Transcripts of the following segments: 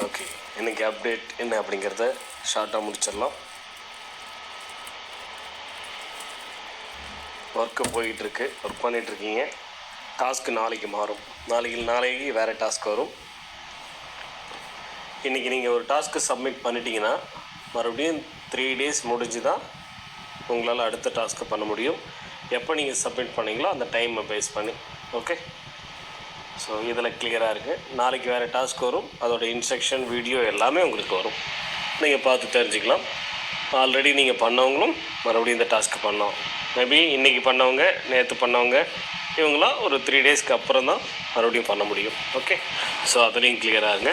Okay இன்றைக்கி update என்ன அப்படிங்கிறத ஷார்ட்டாக முடிச்சிடலாம். ஒர்க்கு போயிட்டுருக்கு ஒர்க் பண்ணிகிட்ருக்கீங்க டாஸ்க்கு நாளைக்கு மாறும். நாளைக்கு நாளைக்கு வேறு டாஸ்க் வரும். இன்றைக்கி நீங்கள் ஒரு டாஸ்க்கு சப்மிட் பண்ணிட்டீங்கன்னா மறுபடியும் த்ரீ டேஸ் முடிஞ்சு தான் உங்களால் அடுத்த டாஸ்க்கை பண்ண முடியும். எப்போ நீங்கள் சப்மிட் பண்ணீங்களோ அந்த டைமை பேஸ் பண்ணி ஓகே ஸோ இதில் கிளியராக இருக்குது நாளைக்கு வேறு டாஸ்க் வரும். அதோட இன்ஸ்ட்ரக்ஷன் வீடியோ எல்லாமே உங்களுக்கு வரும். நீங்கள் பார்த்து தெரிஞ்சுக்கலாம். ஆல்ரெடி நீங்கள் பண்ணவங்களும் மறுபடியும் இந்த டாஸ்க்கு பண்ணோம் மேபி இன்றைக்கி பண்ணவங்க நேற்று பண்ணவங்க இவங்களாம் ஒரு த்ரீ டேஸ்க்கு அப்புறம் தான் மறுபடியும் பண்ண முடியும். ஓகே ஸோ அதுலேயும் கிளியராக இருங்க.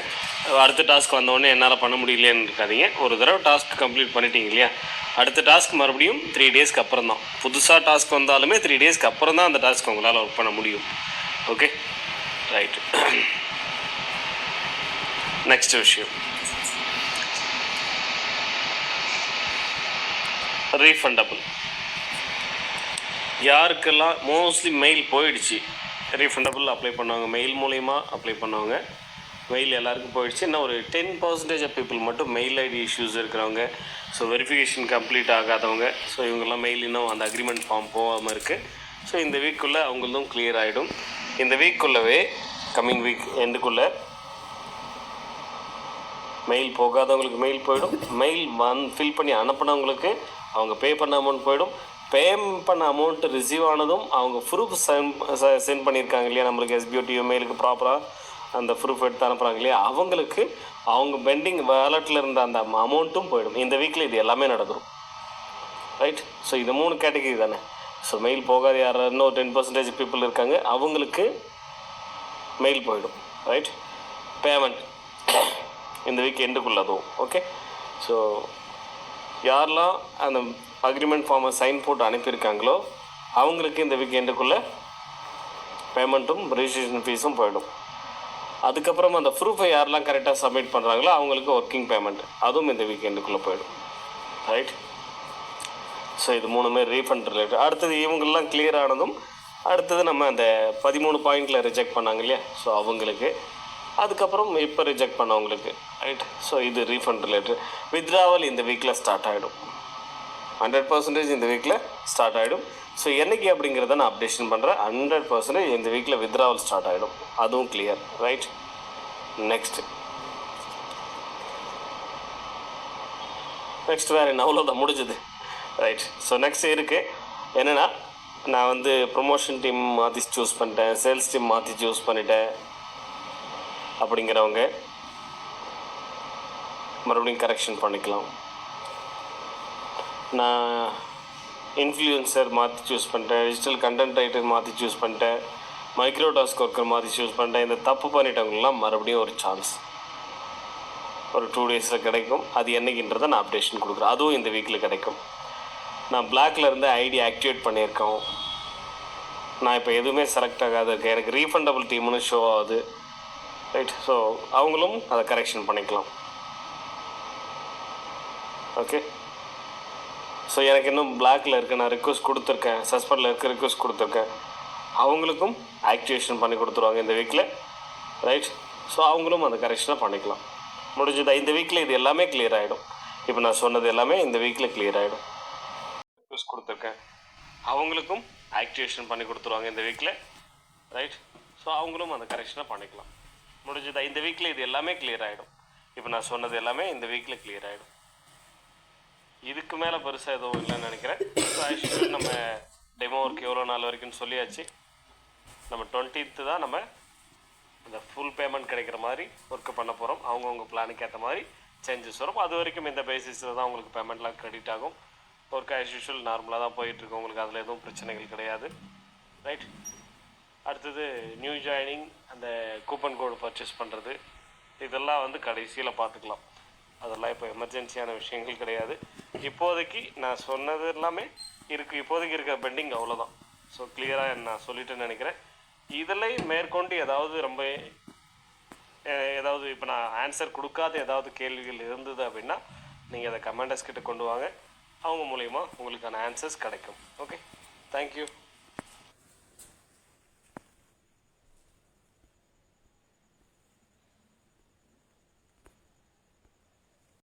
அடுத்த டாஸ்க் வந்தோடனே என்னால் பண்ண முடியலையேன்னு இருக்காதீங்க. ஒரு தடவை டாஸ்க் கம்ப்ளீட் பண்ணிட்டீங்க இல்லையா? அடுத்த டாஸ்க் மறுபடியும் த்ரீ டேஸ்க்கு அப்புறம் தான். புதுசாக டாஸ்க் வந்தாலுமே த்ரீ டேஸ்க்கு அப்புறம் தான் அந்த டாஸ்க் உங்களால் ஒர்க் பண்ண முடியும். ஓகே ரைட் நெக்ஸ்ட் விஷயம் ரீஃபண்டபிள் யாருக்கெல்லாம் மோஸ்ட்லி மெயில் போயிடுச்சு. ரீஃபண்டபிள் அப்ளை பண்ணுவாங்க. மெயில் மூலயமா அப்ளை பண்ணுவாங்க. மெயில் எல்லாருக்கும் போயிடுச்சு. இன்னும் ஒரு டென் பர்சன்டேஜ் ஆஃப் பீப்புள் மட்டும் மெயில் ஐடி இஷ்யூஸ் இருக்கிறவங்க. ஸோ வெரிஃபிகேஷன் கம்ப்ளீட் ஆகாதவங்க. ஸோ இவங்கெல்லாம் மெயில் இன்னும் அந்த அக்ரிமெண்ட் ஃபார்ம் போகாமல் இருக்குது ஸோ இந்த வீக்குள்ளே அவங்களதும் கிளியர் ஆகிடும் இந்த வீக்குள்ளவே கம்மிங் வீக் எண்டுக்குள்ளே மெயில் போகாதவங்களுக்கு மெயில் போயிடும். மெயில் வந் ஃபில் பண்ணி அனுப்புனவங்களுக்கு அவங்க பே பண்ண அமௌண்ட் போயிடும். பே பண்ண அமௌண்ட் ரிசீவ் ஆனதும் அவங்க ப்ரூஃப் சென்ட் பண்ணியிருக்காங்க இல்லையா? நம்மளுக்கு எஸ்பிஓடி மெயிலுக்கு ப்ராப்பராக அந்த ப்ரூஃப் எடுத்து அனுப்புகிறாங்க இல்லையா? அவங்களுக்கு அவங்க பெண்டிங் வேலட்டில் இருந்த அந்த அமௌண்ட்டும் போயிடும். இந்த வீக்கில் இது எல்லாமே நடந்துடும் ரைட் ஸோ இது மூணு கேட்டகரி தானே? ஸோ மெயில் போகாத யார் இன்னும் டென் பர்சன்டேஜ் பீப்புள் இருக்காங்க அவங்களுக்கு மெயில் போயிடும் ரைட் பேமெண்ட் இந்த வீக் எண்டுக்குள்ள அதுவும் ஓகே ஸோ யாரெல்லாம் அந்த அக்ரிமெண்ட் ஃபார்மை சைன் போட்டு அனுப்பியிருக்காங்களோ அவங்களுக்கு இந்த வீக் எண்டுக்குள்ளே பேமெண்ட்டும் ரிஜிஸ்ட்ரேஷன் ஃபீஸும் போயிடும். அதுக்கப்புறம் அந்த ப்ரூஃபை யாரெல்லாம் கரெக்டாக சப்மிட் பண்ணுறாங்களோ அவங்களுக்கு ஒர்க்கிங் பேமெண்ட் அதுவும் இந்த வீக் எண்டுக்குள்ளே போயிடும் ரைட் ஸோ இது மூணுமே ரீஃபண்ட் ரிலேட்டட் அடுத்தது இவங்கெல்லாம் கிளியர் ஆனதும் அடுத்தது நம்ம அந்த பதிமூணு பாயிண்டில் ரிஜெக்ட் பண்ணாங்க இல்லையா? ஸோ அவங்களுக்கு. அதுக்கப்புறம் இப்போ ரிஜெக்ட் பண்ணவங்களுக்கு. ரைட் ஸோ இது ரீஃபண்ட் ரிலேட்டட் வித்ராவல் இந்த வீக்கில் ஸ்டார்ட் ஆகிடும் ஹண்ட்ரட் பர்சன்டேஜ் இந்த வீக்கில் ஸ்டார்ட் ஆகிடும் ஸோ என்னைக்கு அப்படிங்கிறத நான் அப்டேஷன் பண்ணுறேன் ஹண்ட்ரட் பர்சன்டேஜ் இந்த வீக்கில் வித்ராவல் ஸ்டார்ட் ஆகிடும் அதுவும் கிளியர் ரைட் நெக்ஸ்ட்டு நெக்ஸ்ட் வேறு என்ன? அவ்வளோதான் முடிஞ்சது. ரைட் ஸோ நெக்ஸ்ட் இருக்குது என்னென்னா நான் வந்து ப்ரொமோஷன் டீம் மாற்றி சூஸ் பண்ணிட்டேன். சேல்ஸ் டீம் மாற்றி சூஸ் பண்ணிட்டேன். அப்படிங்கிறவங்க மறுபடியும் கரெக்ஷன் பண்ணிக்கலாம். நான் இன்ஃப்ளூயன்சர் மாற்றி சூஸ் பண்ணிட்டேன். டிஜிட்டல் கண்டென்ட் ரைட்டர் மாற்றி சூஸ் பண்ணிட்டேன். மைக்ரோ டாஸ்க் ஒர்க்கர் மாற்றி சூஸ் பண்ணிட்டேன். இந்த தப்பு பண்ணிட்டவங்களாம் மறுபடியும் ஒரு சான்ஸ் ஒரு டூ டேஸில் கிடைக்கும். அது என்னைக்குன்றதை நான் அப்டேஷன் கொடுக்குறேன். அதுவும் இந்த வீக்கில் கிடைக்கும். நான் பிளாக்ல இருந்து ஐடி ஆக்டிவேட் பண்ணியிருக்கோம். நான் இப்போ எதுவுமே செலக்ட் ஆகாது இருக்கேன். எனக்கு ரீஃபண்டபிள் டீம்னு ஷோ ஆகுது. ரைட் ஸோ அவங்களும் அதை கரெக்ஷன் பண்ணிக்கலாம். ஓகே ஸோ எனக்கு இன்னும் பிளாக்ல இருக்க. நான் ரிக்வஸ்ட் கொடுத்துருக்கேன். சஸ்பெண்டில் இருக்க ரிக்வஸ்ட் கொடுத்துருக்கேன். அவங்களுக்கும் ஆக்டிவேஷன் பண்ணி கொடுத்துருவாங்க இந்த வீக்கில் ரைட் ஸோ அவங்களும் அந்த கரெக்ஷனை பண்ணிக்கலாம். முடிஞ்சதா இந்த வீக்கில் இது எல்லாமே கிளியர் ஆகிடும் இப்போ நான் சொன்னது எல்லாமே இந்த வீக்கில் கிளியர் ஆகிடும் கொடுத்துருக்கேன். அவங்களுக்கும் ஆக்டிவேஷன் பண்ணி கொடுத்துருவாங்க இந்த வீக்கில் ரைட் ஸோ அவங்களும் அந்த கரெக்ஷனை பண்ணிக்கலாம். முடிஞ்சதா? இந்த வீக்கில் இது எல்லாமே கிளியர் ஆகிடும் இப்போ நான் சொன்னது எல்லாமே இந்த வீக்கில் கிளியர் ஆகிடும் இதுக்கு மேலே பெருசாக எதுவும் இல்லைன்னு நினைக்கிறேன். ஸோ ஆக்சுவலி நம்ம டெமோ ஒர்க் எவ்வளோ நாள் வரைக்கும் சொல்லியாச்சு. நம்ம டுவெண்ட்டீத்து தான் நம்ம இந்த ஃபுல் பேமெண்ட் கிடைக்கிற மாதிரி ஒர்க்கு பண்ண போகிறோம் அவங்கவுங்க பிளானுக்கு ஏற்ற மாதிரி சேஞ்சஸ் வரும். அது வரைக்கும் இந்த பேசிஸில் தான் உங்களுக்கு பேமெண்ட்லாம் கிரெடிட் ஆகும். ஒர்க் ஆஸ் யூஷுவல் நார்மலாக தான் போயிட்டுருக்கு. உங்களுக்கு அதில் எதுவும் பிரச்சனைகள் கிடையாது. ரைட் அடுத்தது நியூ ஜாயினிங் அந்த கூப்பன் கோடு பர்ச்சேஸ் பண்ணுறது இதெல்லாம் வந்து கடைசியில் பார்த்துக்கலாம். அதெல்லாம் இப்போ எமர்ஜென்சியான விஷயங்கள் கிடையாது. இப்போதைக்கு நான் சொன்னது எல்லாமே இருக்குது இப்போதைக்கு இருக்கிற பெண்டிங் அவ்வளோதான் ஸோ கிளியராக நான் சொல்லிட்டேன்னு நினைக்கிறேன். இதில் மேற்கொண்டு ஏதாவது ரொம்ப ஏதாவது இப்போ நான் ஆன்சர் கொடுக்காத ஏதாவது கேள்விகள் இருந்தது அப்படின்னா நீங்கள் அதை கமாண்டர்ஸ் கிட்ட கொண்டு வாங்க. அவங்க மூலயமா உங்களுக்கான ஆன்சர்ஸ் கிடைக்கும். Okay thank you